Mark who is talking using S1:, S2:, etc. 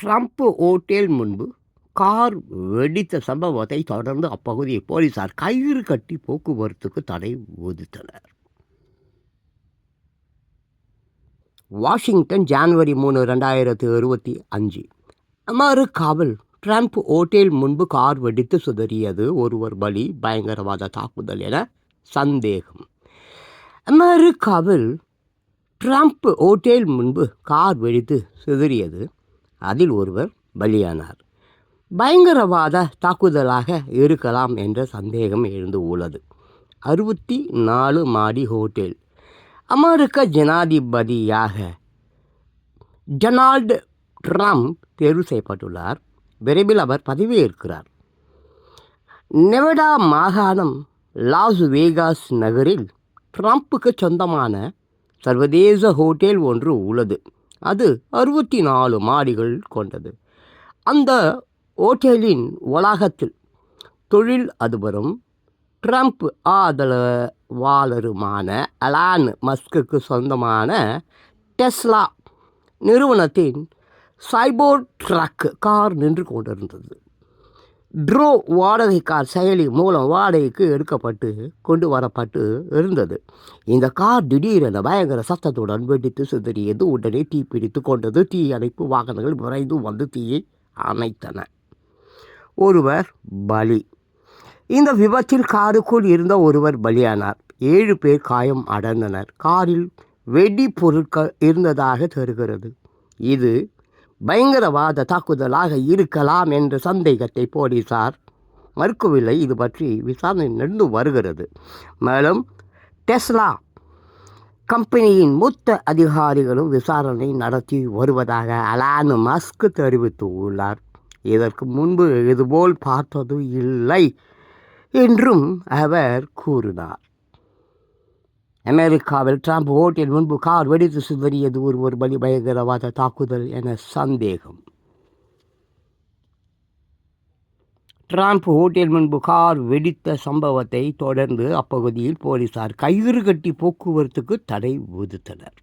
S1: Trump ஓட்டேல் முன்பு car வெடித்த சம்பவத்தை தொடர்ந்து அப்பகுதியை போலீசார் கயிறு கட்டி போக்குவரத்துக்கு தடை விதித்தனர். வாஷிங்டன் ஜனவரி மூணு ரெண்டாயிரத்து இருபத்தி அஞ்சு. அமெரிக்காவில் ட்ரம்ப் ஓட்டேல் முன்பு கார் வெடித்து சிதறியது ஒருவர் பலி பயங்கரவாத தாக்குதல் என சந்தேகம். அமெரிக்காவில் ட்ரம்ப் ஓட்டேல் முன்பு கார் வெடித்து சிதறியது அதில் ஒருவர் பலியானார். பயங்கரவாத தாக்குதலாக இருக்கலாம் என்ற சந்தேகம் எழுந்து உள்ளது. அறுபத்தி நாலு மாடி ஹோட்டல். அமெரிக்க ஜனாதிபதியாக டொனால்டு ட்ரம்ப் தேர்வு செய்யப்பட்டுள்ளார். விரைவில் அவர் பதவியேற்கிறார். நெவடா மாகாணம் லாஸ் வேகாஸ் நகரில் ட்ரம்ப்புக்கு சொந்தமான சர்வதேச ஹோட்டல் ஒன்று உள்ளது. அது அறுபத்தி நாலு மாடிகள் கொண்டது. அந்த ஓட்டலின் வளாகத்தில் தொழில் அதிபரும் ட்ரம்ப் ஆதரவாளருமான அலான் மஸ்குக்கு சொந்தமான டெஸ்லா நிறுவனத்தின் சைபோர் ட்ரக் கார் நின்று கொண்டிருந்தது. ட்ரோ வாடகை கார் செயலி மூலம் வாடகைக்கு எடுக்கப்பட்டு கொண்டு வரப்பட்டு இருந்தது. இந்த கார் திடீரென பயங்கர சத்தத்துடன் வெடித்து சிதறியது. உடனே தீ பிடித்து கொண்டது. தீ அணைப்பு வாகனங்கள் விரைந்து வந்து தீயை அணைத்தன. ஒருவர் பலி. இந்த விபத்தில் காருக்குள் இருந்த ஒருவர் பலியானார். ஏழு பேர் காயம் அடைந்தனர். காரில் வெடி பொருட்கள் இருந்ததாக தெரிகிறது. இது பயங்கரவாத தாக்குதலாக இருக்கலாம் என்ற சந்தேகத்தை போலீசார் மறுக்கவில்லை. இது பற்றி விசாரணை நடந்து வருகிறது. மேலும் டெஸ்லா கம்பெனியின் மூத்த அதிகாரிகளும் விசாரணை நடத்தி வருவதாக அலான் மஸ்க் தெரிவித்துள்ளார். இதற்கு முன்பு இதுபோல் பார்த்தது இல்லை என்றும் அவர் கூறினார். அமெரிக்காவில் ட்ரம்ப் ஓட்டின் முன்பு கார் வெடித்து சிதறியது ஒரு ஒரு பலி பயங்கரவாத தாக்குதல் என சந்தேகம். ட்ரம்ப் ஹோட்டல் முன்பு கார் வெடித்த சம்பவத்தை தொடர்ந்து அப்பகுதியில் போலீசார் கயிறு கட்டி போக்குவரத்துக்கு தடை விதித்தனர்.